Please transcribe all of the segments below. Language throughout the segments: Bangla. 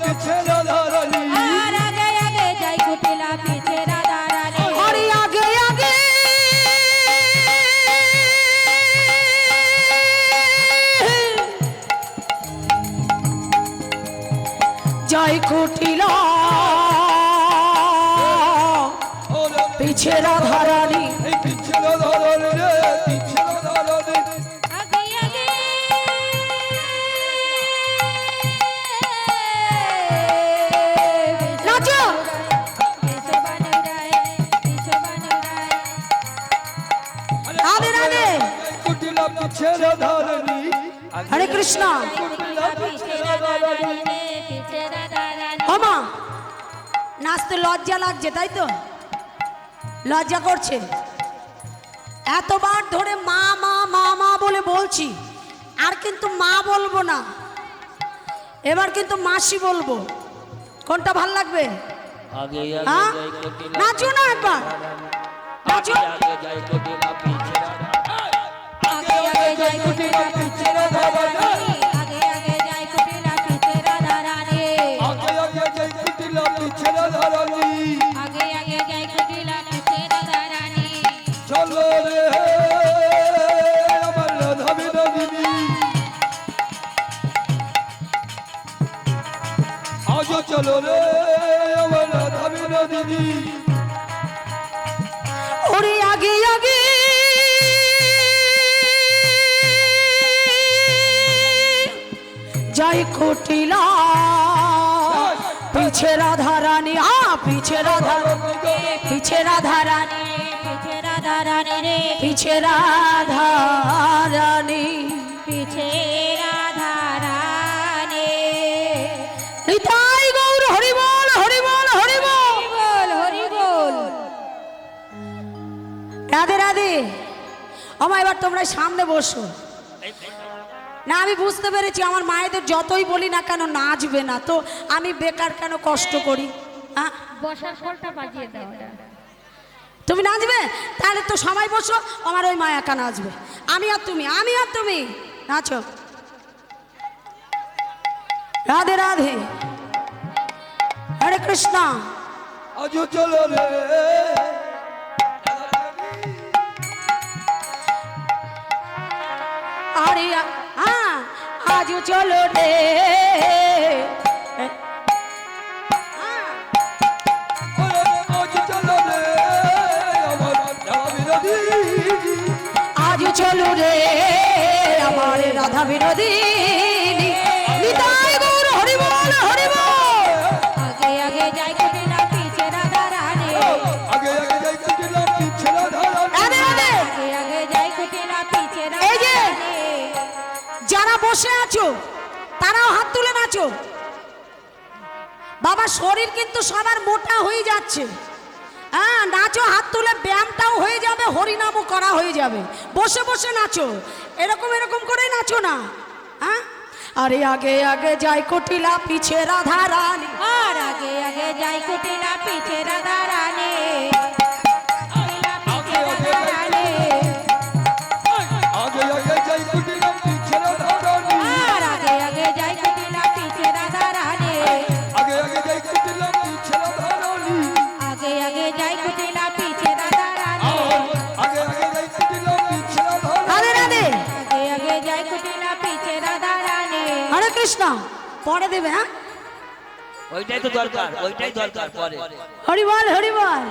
পিছে কৃষ্ণ। ওমা নাচতে লজ্জা লাগছে তাই তো? লজ্জা করছে। এতবার ধরে মা মা মা মা বলে বলছি আর কিন্তু মা বলব না। এবার কিন্তু মাসি বলব। কোনটা ভালো লাগবে? হ্যাঁ? নাচো না একবার। নাচো। যাই কুটিলা পিছে রাধা রানী আগে আগে যাই কুটিলা পিছে রাধা রানী আগে আগে যাই কুটিলা পিছে রাধারানী আগে আগে যাই রাধা রানী চলো রে আমার চলো রে আমার রাধা বিনোদিনী জয় কোটিলা পিছে রাধা রানী আ পিছে রাধা পিছে রাধা রানী পিছে রাধা রানী রে পিছে রাধা রানী। পিছে রাধা রানী। নিতাই গৌর হরি বল হরি বল হরি বল। হরি বল রাধে রাধে। আমা এবার তোমরা সামনে বসো। না আমি বুঝতে পেরেছি আমার মায়েদের যতই বলি না কেন নাচবে না। তো আমি বেকার কেন কষ্ট করি? হ্যাঁ বসার ফলটা বাজিয়ে দাও তুমি নাচবে? তাহলে তো সবাই বসো আমার ওই মা একা নাচবে। আমি আর তুমি আমি আর তুমি। নাচো। রাধে রাধে। হরে কৃষ্ণ। আজও চলো রে। আরে আজ চলো রে। আজু চলো রে আমার রাধা বিনোদিনী আছো তারাও হাত তুলে নাচো। বাবা, শরীর কিন্তু সবার মোটা হয়ে যাচ্ছে। হ্যাঁ নাচো, হাত তুলে ব্যায়ামটাও হয়ে যাবে, হরিনামও করা হয়ে যাবে। বসে বসে নাচো। এরকম এরকম করে নাচো না। হ্যাঁ? আরে, আগে আগে যাই কটিলা পিছে রাধা রানী আর আগে আগে যাই কুটিলা পিছে রাধা ওইটাই তো দরকার ওইটাই দরকার পরে। হরি বল হরি বল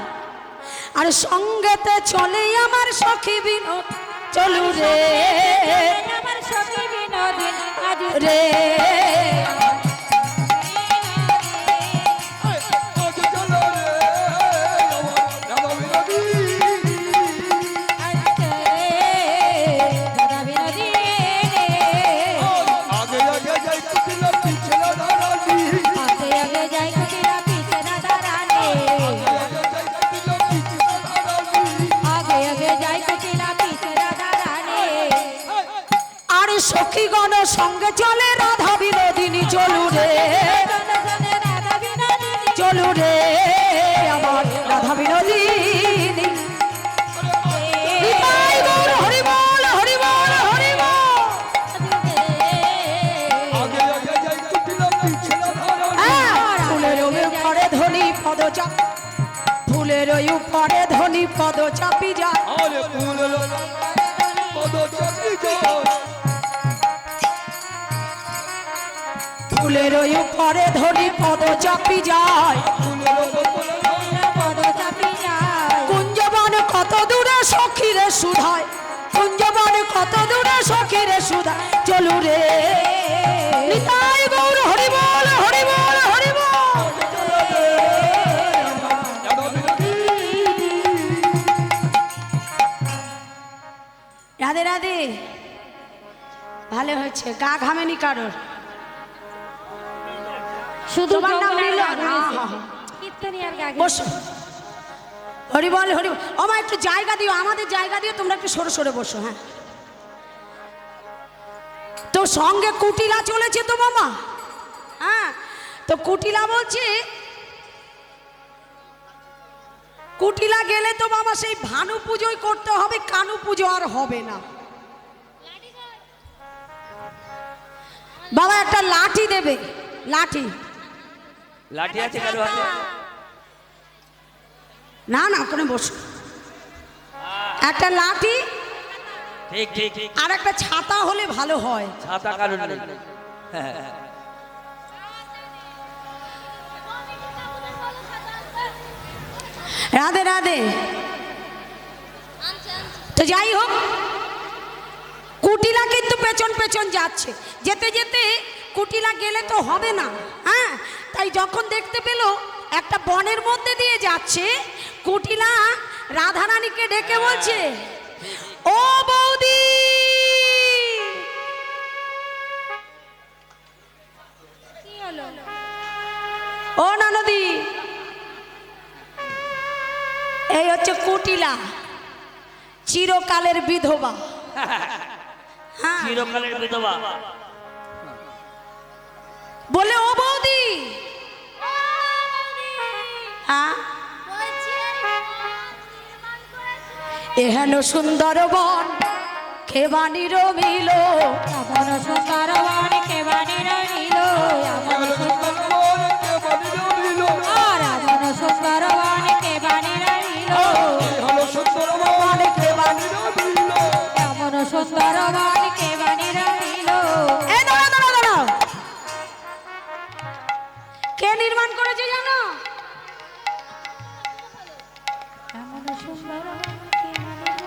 আর সঙ্গেতে চলে আমার সখী বিনোদ চলু রে। আমার সখী বিনোদ আজ রে। চাপ ফুলের ওই উপরে ধনী পদ চাপি যায়। ফুলের ওই উপরে ধনী পদ চাপি যায়। কুঞ্জবন কত দূরে সখীরে সুধায়। কুঞ্জবন কত দূরে সখীরে সুধায়। চলু রে নিতাই গৌর হরি হরি বল রাধে রাধে। ভালো হয়েছে গা ঘামেনি কারোর? শুধু বসো। হরি বল হরি মা একটু জায়গা দিও আমাদের জায়গা দিও তোমরা একটু সরে সরে বসো হ্যাঁ। তো সঙ্গে কুটিলা চলেছে তো মামা হ্যাঁ তো কুটিলা বলছে কুটিলা গেলে তো মামা সেই ভানু পুজোই করতে হবে কানু পুজো আর হবে না। বাবা একটা লাঠি দেবে লাঠি। লাঠি আছে কারও হাতে? না না ওখানে বসো। একটা লাঠি ঠিক ঠিক ঠিক। আর একটা ছাতা হলে ভালো হয়। ছাতা কারণ রাধে রাধে। তো যাই হোক কুটিলা কিন্তু পেছন পেছন যাচ্ছে। যেতে যেতে কুটিলা গেলে তো হবে না হ্যাঁ? তাই যখন দেখতে পেল একটা বনের মধ্যে দিয়ে যাচ্ছে কুটিলা রাধারানীকে ডেকে বলছে ও বৌদি! ও ননদি এই হচ্ছে কুটিলা চিরকালের বিধবা। হ্যাঁ। চিরকালের বিধবা। বলে ও বৌদি! হ্যাঁ। এহেন সুন্দর বন খেবানির মিল এমন সুন্দর বন রইল এমন সুন্দর আর এমন সুন্দর বন কেবানি দাঁড়াও দাঁড়াও দাঁড়াও। কে নির্মাণ করেছে জানো?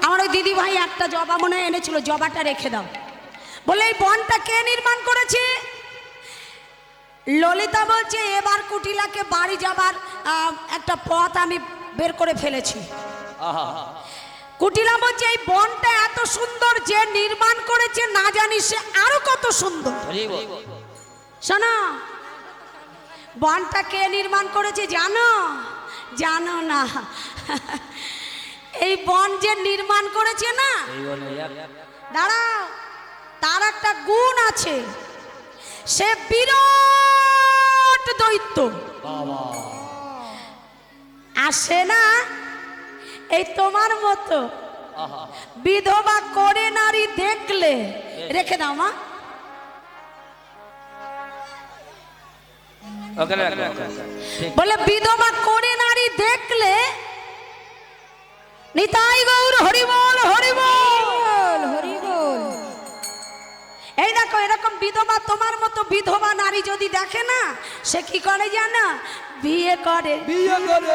আমার ওই দিদি ভাই একটা জবা মনে হয় এনেছিল জবাটা রেখে দাও। বলে এই বনটা কে নির্মাণ করেছে? ললিতা বলছে এবার কুটিলাকে বাড়ি যাবার একটা পথ আমি বের করে ফেলেছি। আহা। কুটিলা বলছে এই বনটা এত সুন্দর যে নির্মাণ করেছে না জানি সে আরও কত সুন্দর। শোনো বনটা কে নির্মাণ করেছে জানো? জানো না। এই বন যে নির্মাণ করেছে না। দাঁড়াও তার একটা গুণ আছে। সে বিরাট দৈত্য। আসে না এই তোমার মতো বিধবা করে নারী দেখলে রেখে দাও মা। বলে বিধবা করে নারী দেখলে নিতাই গৌর হরিবল হরিবল। বল হরি বল এই দেখো এরকম বিধবা তোমার মতো বিধবা নারী যদি দেখে না সে কি করে জানো? বিয়ে করে। বিয়ে করে।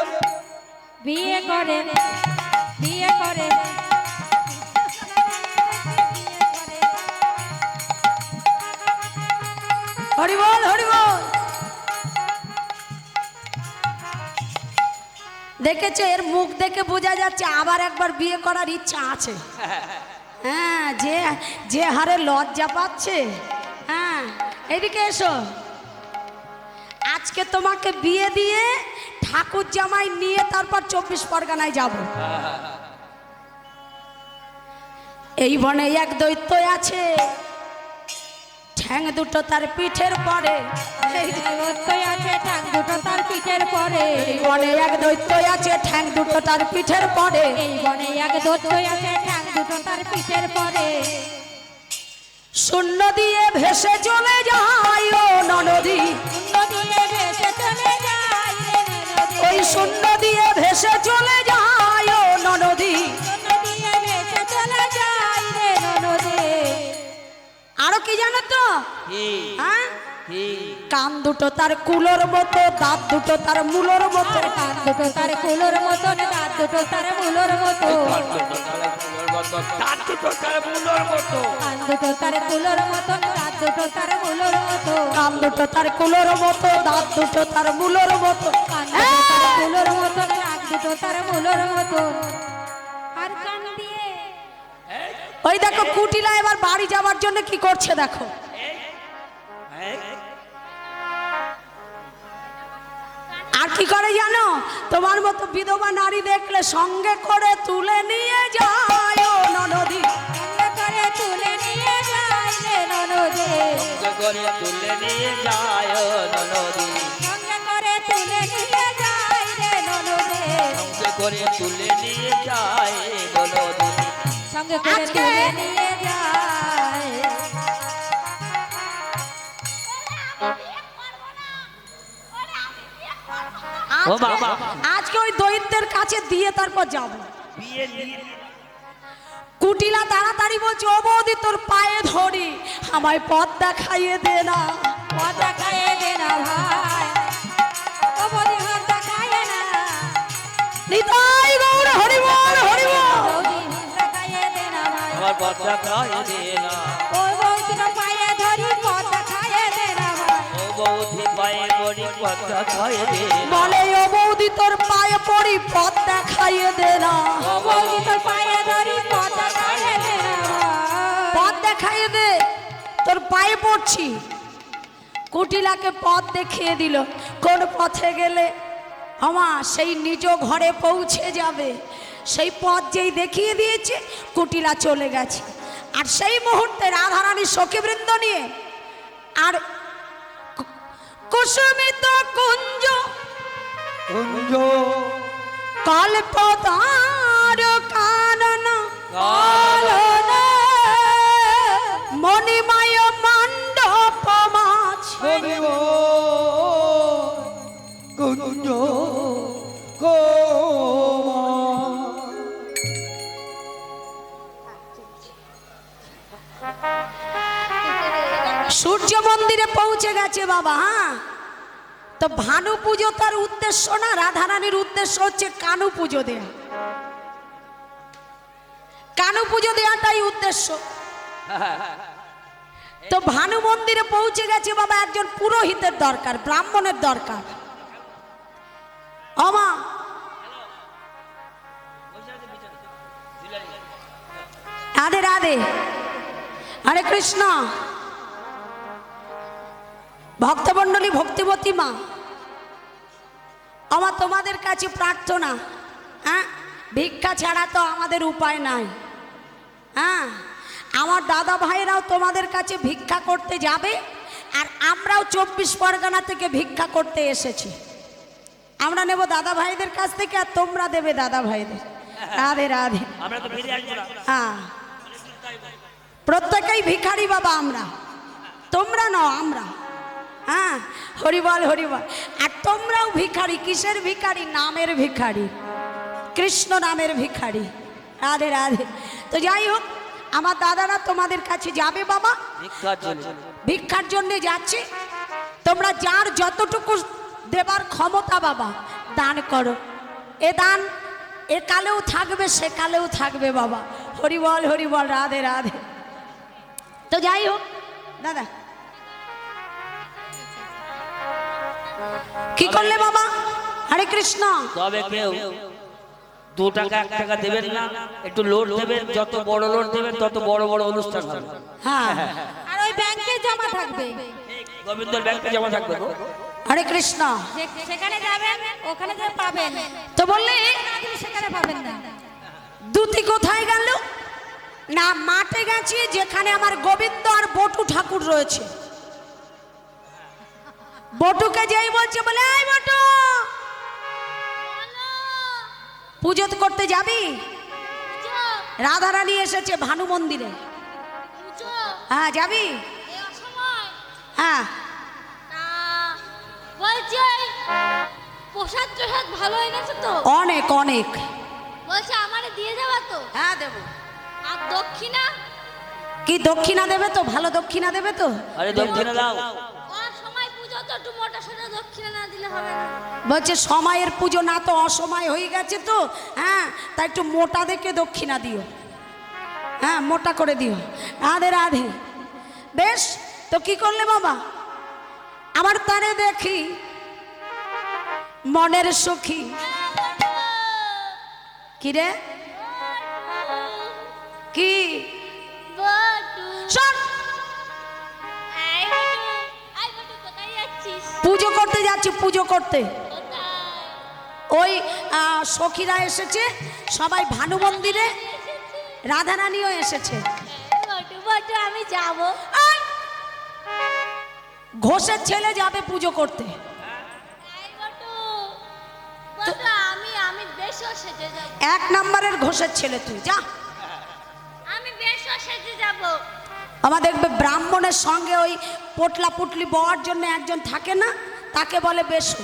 বিয়ে করে। বিয়ে করে। হরিবল হরিবল দেখেছ, এর মুখ দেখে বোঝা যাচ্ছে আবার একবার বিয়ে করার ইচ্ছা আছে। হ্যাঁ যে যে হারে লজ্জা পাচ্ছে। হ্যাঁ এদিকে এসো। আজকে তোমাকে বিয়ে দিয়ে ঠাকুর জামাই নিয়ে তারপর চব্বিশ পরগনায় যাব। এই বনে এক দৈত্য আছে। ঠ্যাং দুটো তার পিঠের পরে। এই দৈত্য আছে ঠ্যাং দুটো তার পিঠের পরে। এই বনে এক দৈত্য আছে ঠ্যাং দুটো তার পিঠের পরে। এই বনে এক দৈত্য আছে ঠ্যাং দুটো তার পিঠের পরে। শূন্য দিয়ে ভেসে চলে যায় ও নদী নদীয়ে ভেসে চলে যায় কান দুটো তার কুলোর মতো দাঁত দুটো তার মূলোর মতো কান দুটো তার কুলোর মতন দাঁত দুটো তার মুলোর মতো তার দুটো তার মুলোর মতো কান দুটো তার কুলোর মতন দাঁত দুটো তার মুলোর মতো কান দুটো তার কুলোর মতো দাঁত দুটো তার মূলোর মতো কান দুটো তার কুলোর মতন দাঁত দুটো তার মুলোর মতন আর কান দিয়ে ওই দেখো কুটিলা এবার বাড়ি যাওয়ার জন্য কি করছে দেখো আর কি করে জানো? তোমার মতো বিধবা নারী দেখলে সঙ্গে করে তুলে নিয়ে যায় ও করে তুলে নিয়ে যাই রে নদী সঙ্গে করে তুলে নিয়ে যায় ও সঙ্গে করে তুলে নিয়ে রে নদী করে তুলে নিয়ে যায় ননদী। সঙ্গে করে তুলে নিয়ে যাই ও আজকে- বাবা। আজকে ওই দৈত্যের কাছে দিয়ে তারপর যাব। কুটিলা তাড়াতাড়ি বলছে ও বৌদি তোর পায়ে ধরি আমায় পথ দেখাইয়ে দে না পথ দেখায়ে দে না ভাই। ও বৌদি হাত না। নিতাই গৌর বৌদি হাত দে না। আমার দে ও বৌদি না পায়ে ধরি পথ বৌদি পায়ে পড়ি বাচ্চা খায় দে। না বলে ও বৌদি তোর পায়ে পড়ি পথ দেখাইয়ে দে না। ও বৌদি তোর পায়ে ধরি পথ দেখায়ে দে পথ দেখাইয়ে দে। তোর পায়ে পড়ছি। কুটিলাকে পথ দেখিয়ে দিল। কোন পথে গেলে আমা সেই নিজ ঘরে পৌঁছে যাবে। সেই পথ যেই দেখিয়ে দিয়েছে কুটিলা চলে গেছে। আর সেই মুহূর্তে রাধারানী সখীবৃন্দ নিয়ে আর কুসুমিত কুঞ্জ। কুঞ্জ। কল্পতার কানন পৌঁছে গেছে বাবা হ্যাঁ? তো ভানু পুজো তার উদ্দেশ্য না, রাধারানীর উদ্দেশ্য হচ্ছে কানু পুজো দেয়া। কানু পুজো দেওয়াটাই উদ্দেশ্য। তো ভানু মন্দিরে পৌঁছে গেছে বাবা একজন পুরোহিতের দরকার, ব্রাহ্মণের দরকার। অমা রাধে রাধে। হরে কৃষ্ণ। ভক্তমণ্ডলী ভক্তিবতী মা আমার তোমাদের কাছে প্রার্থনা হ্যাঁ? ভিক্ষা ছাড়া তো আমাদের উপায় নাই হ্যাঁ? আমার দাদা ভাইরাও তোমাদের কাছে ভিক্ষা করতে যাবে আর আমরাও চব্বিশ পরগনা থেকে ভিক্ষা করতে এসেছি। আমরা নেব দাদা ভাইদের কাছ থেকে আর তোমরা দেবে দাদা ভাইদের। রাধে রাধে। হ্যাঁ। প্রত্যেকেই ভিখারি বাবা আমরা। তোমরা নও আমরা। হ্যাঁ হরিবল হরিবল আর তোমরাও ভিখারি কিসের ভিখারি? নামের ভিখারি। কৃষ্ণ নামের ভিখারি। রাধে রাধে। তো যাই হোক আমার দাদারা তোমাদের কাছে যাবে বাবা। ভিক্ষার জন্য। ভিক্ষার যাচ্ছে। তোমরা যার যতটুকু দেবার ক্ষমতা বাবা দান করো। এ দান এ কালেও থাকবে সে কালেও থাকবে বাবা। হরিবল হরিবল রাধে রাধে। তো যাই হোক দাদা কি করলে বাবা? হরে কৃষ্ণ। তবে কেউ দু টাকা এক টাকা দেবেন না একটু লোড দেবেন যত বড় লোড দেবেন তত বড় বড় অনুষ্ঠান হবে। হ্যাঁ। আর ওই ব্যাংকে জমা থাকবে। গোবিন্দর ব্যাংকে জমা থাকবে গো। হরে কৃষ্ণ। সেখানে যাবেন ওখানে যে পাবেন। তো বললে সেখানে পাবেন না। দুটি কোথায় গেল? না মাঠে গেছি যেখানে আমার গোবিন্দ আর বটু ঠাকুর রয়েছে। বটুকে যেই বলছে বলে এই বটু পুজো করতে যাবি? রাধারানী এসেছে ভানু মন্দিরে। হ্যাঁ যাবি? হ্যাঁ। বলছি প্রসাদ প্রসাদ ভালো এনেছে তো অনেক অনেক। বলছে আমারে দিয়ে যাবা তো হ্যাঁ দেবো। আর দক্ষিণা কি দক্ষিণা দেবে তো? ভালো দক্ষিণা দেবে তো? আরে দক্ষিণে দাও। একটু মোটা সোটা দক্ষিণা না দিলে হবে না। বলছে সময়ের পুজো না তো অসময় হয়ে গেছে তো। হ্যাঁ তাই একটু মোটা দেখে দক্ষিণা দিও। হ্যাঁ মোটা করে দিও। রাধে রাধে। বেশ তো কি করলে বাবা? আমার তারে দেখি। মনের সুখী। কি রে? কি? পুজো করতে যাচ্ছি পুজো করতে। ওই সখীরা এসেছে সবাই ভানু মন্দিরে রাধারানীও এসেছে। আমি যাব। ঘোষের ছেলে যাবে পুজো করতে। এক নম্বরের ঘোষের ছেলে তুই যা। আমি বেশও সেজে যাব। আমার দেখবে ব্রাহ্মণের সঙ্গে ওই পোটলা পুটলি বওয়ার জন্য একজন থাকে না তাকে বলে বেশু।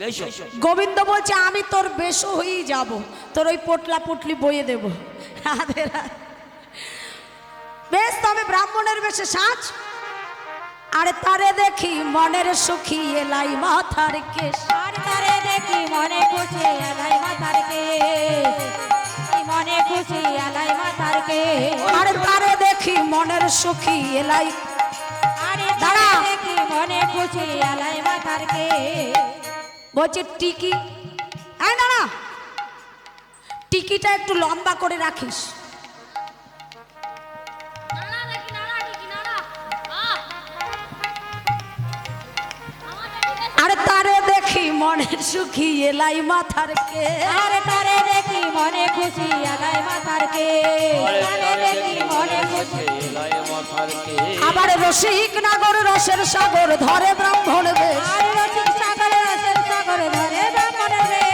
বেশ। গোবিন্দ বলছে আমি তোর বেশু হয়েই যাব তোর ওই পোটলা পুটলি বইয়ে দেব। রাধে। বেশ তবে ব্রাহ্মণের বেশে সাজ। আরে তারে দেখি মনের সুখী এলাই মাথার কেশ। আর তারে দেখি মনে খুশি এলাই মাথার কে মনে খুশি এলাই মাথার কে আরে তারে দেখি মনের সুখী এলাই। আরে দাঁড়া। দেখি মনে খুশি এলাই মাথার কে বলছে টিকি। হ্যাঁ দাঁড়া। টিকিটা একটু লম্বা করে রাখিস। মনের সুখী এলাই মাথার কে? আরে তারে দেখি মনে খুশি এলাই মাথার কে? তারে দেখি মনে খুশি। আবার রসিক নাগর রসের সাগর ধরে ব্রাহ্মণ বেশ। আর রসিক সাগরে রসের সাগরে ধরে ব্রাহ্মণের রে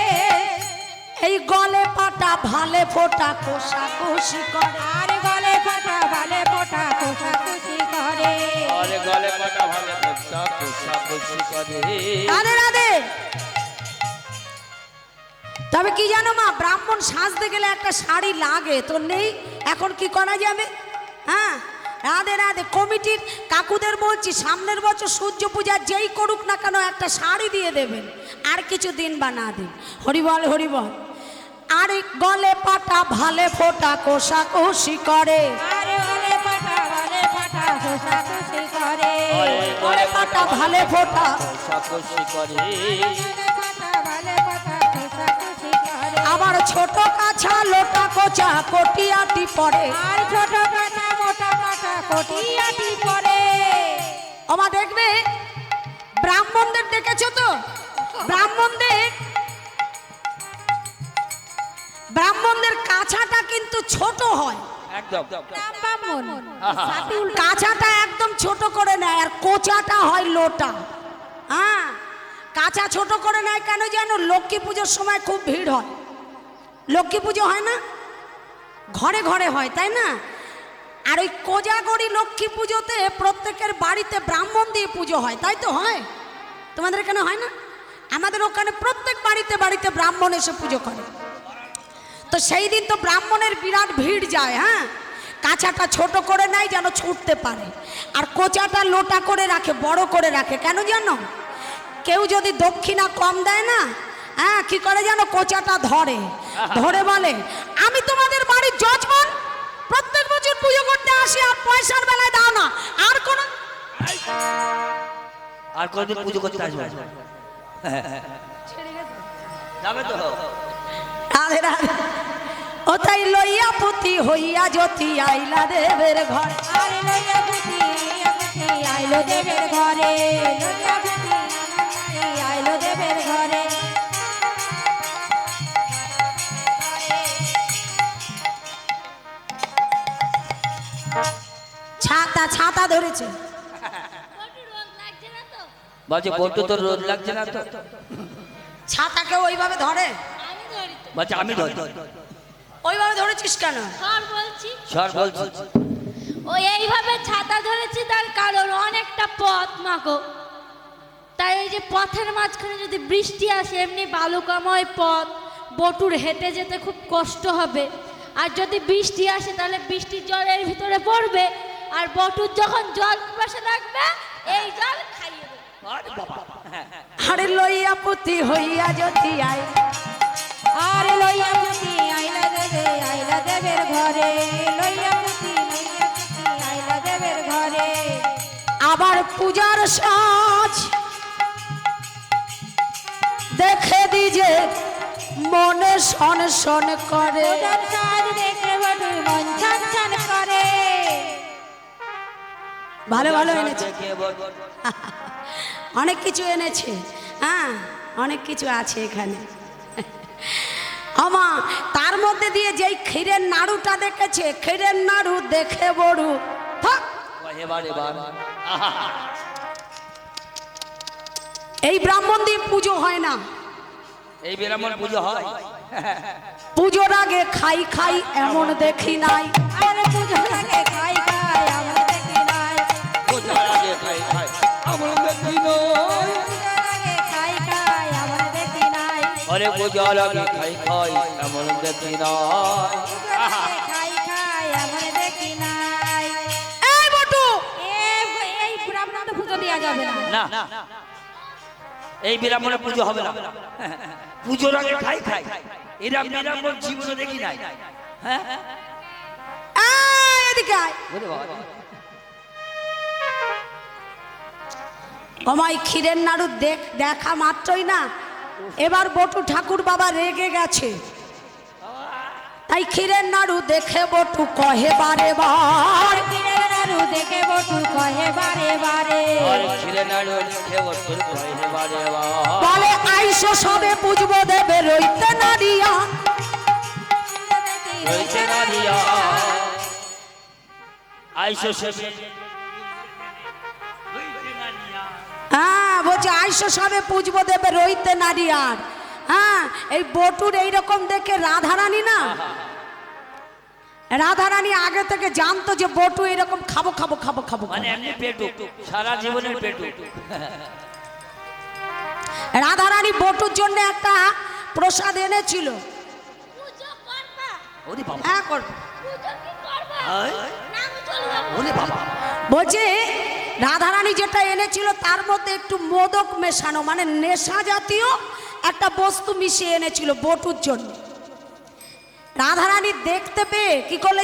এই গলে পাটা ভালে ফোটা কোষা কোষি করে। আর গলে ফাটা ভালে ফোটা কোষা খুশি করে। আরে গলে পাটা ভালো কথা কোষা কোষি করে। রাধে রাধে। তবে কি জানো মা ব্রাহ্মণ সাজতে গেলে একটা শাড়ি লাগে তো নেই এখন কি করা যাবে হ্যাঁ রাধে রাধে কমিটির কাকুদের বলছি সামনের বছর সূর্য পূজা যেই করুক না কেন একটা শাড়ি দিয়ে দেবেন আর কিছু দিন বা না দিন হরিবল হরিবল আর এই গলে পাটা ভালে ফোটা কোষা কোষি করে আরে গলে ফাটা ভালে ফাটা কোষা খুশি করে গলে পাটা ভালে ফোটা কোষা কোষি করে আবার ছোট কাছা লোটা কোচা কটিয়াটি পড়ে। আর ছোট কাটা মোটা কাটা কটিয়াটি করে আমা দেখবে? ব্রাহ্মণদের দেখেছ তো? ব্রাহ্মণদের ব্রাহ্মণদের কাছাটা কিন্তু ছোট হয়। কাছাটা একদম ছোট করে নেয় আর কোচাটা হয় লোটা। হ্যাঁ কাঁচা ছোট করে নেয় কেন জানো লক্ষ্মী পুজোর সময় খুব ভিড় হয়। লক্ষ্মী পুজো হয় না? ঘরে ঘরে হয়, তাই না? আর ওই কোজাগরি লক্ষ্মী পুজোতে প্রত্যেকের বাড়িতে ব্রাহ্মণ দিয়ে পুজো হয়, তাই তো হয়? তোমাদের এখানে হয় না? আমাদের ওখানে প্রত্যেক বাড়িতে বাড়িতে ব্রাহ্মণ এসে পুজো করে। তো সেই দিন তো ব্রাহ্মণের বিরাট ভিড় যায় হ্যাঁ? কাঁচাটা ছোট করে নেয় যেন ছুটতে পারে। আর কোচাটা লোটা করে রাখে, বড় করে রাখে। কেন জানো? কেউ যদি দক্ষিণা কম দেয় না হ্যাঁ কি করে যেন কোচাটা ধরে? ধরে বলে আমি তোমাদের বাড়ির যজমান? প্রত্যেক বছর পুজো করতে আসি আর পয়সার বেলায় দাও না। আর কোনো আর কদিন পুজো করতে আসবে? যাবে তো। রাধে রাধে ও তাই লইয়া পুতি হইয়া জ্যোতি আইলা দেবের ঘর। আরে আইলো দেবের ঘরে। ছাতা ছাতা ধরেছে। বলছে বলতো তোর রোদ লাগছে না তো? ছাতাকে ওইভাবে ধরে? আমি বলছে আমি ধরি। ওইভাবে ধরেছিস কেন? সর বলছি। সর বলছি। ও এইভাবে ছাতা ধরেছি তার কারণ অনেকটা পথ মাগো তাই এই যে পথের মাঝখানে যদি বৃষ্টি আসে এমনি বালুকাময় পথ বটুর হেঁটে যেতে খুব কষ্ট হবে। আর যদি বৃষ্টি আসে তাহলে বৃষ্টির জলের ভিতরে পড়বে। আর বটুর যখন জল পাশে রাখবে এই জল খাইয়ে আরে লইয়া পুতি হইয়া যদি আয়। আর লইয়া পুতি আইলা দেবে আইলা দেবের ঘরে। লইয়া পুতি আইলা দেবের ঘরে। আবার পূজার সাজ। দেখে দিজে মনে শন শন করে। দেখে মন ভালো ভালো এনেছে। অনেক কিছু এনেছে। হ্যাঁ অনেক কিছু আছে এখানে। আমা তার মধ্যে দিয়ে যেই ক্ষীরের নাড়ুটা দেখেছে ক্ষীরের নাড়ু দেখে বড়ু। এই ব্রাহ্মণ দিয়ে পুজো হয় না। এই বিরামন পুজো হয়। পুজোর আগে খাই খাই এমন দেখি নাই। আর পুজোর আগে খাই পুজোর খাই খাই এমন দেখি না খাই খাই আমরা দেখি নাই। এই বটু এই ব্রাহ্মণ পুজো দেওয়া যাবে না। না এই বিরামনে পুজো হবে না। পুজোর আগে খাই খাই। এরা বিরামন জীবনে দেখি নাই। হ্যাঁ? এদিকে আয়। ওরে বাবা। আমায় ক্ষীরের নাড়ু দেখ দেখা মাত্রই না। এবার বটু ঠাকুর বাবা রেগে গেছে। তাই ক্ষীরের নাড়ু দেখে বটু কহে বারে বার। দিনের নাড়ু দেখে বটু কহে বারে বারে। বলে আইসো সবে পুজবো দেবে রইতে নারিয়া আইসো সেবে বলছে আইসো সবে পুজবো দেবে রইতে নারিয়ার হ্যাঁ এই বটুর এইরকম দেখে রাধারানী না? রাধারানী আগে থেকে জানতো যে বটু এরকম খাব খাব খাব খাব মানে খাব। এমনি পেটু সারা জীবনের পেটু। রাধারানী বটুর জন্য একটা প্রসাদ এনেছিল। পুজো করবা? ওরে বাবা। হ্যাঁ করব। পুজো কি করবা? আয়, নাম চলবে ওরে বাবা। বলছে রাধারানী যেটা এনেছিল, তার মধ্যে একটু মোদক মেশানো মানে নেশা জাতীয় একটা বস্তু মিশিয়ে এনেছিল বটুর জন্য। রাধারানী দেখতে পেয়ে কি করলে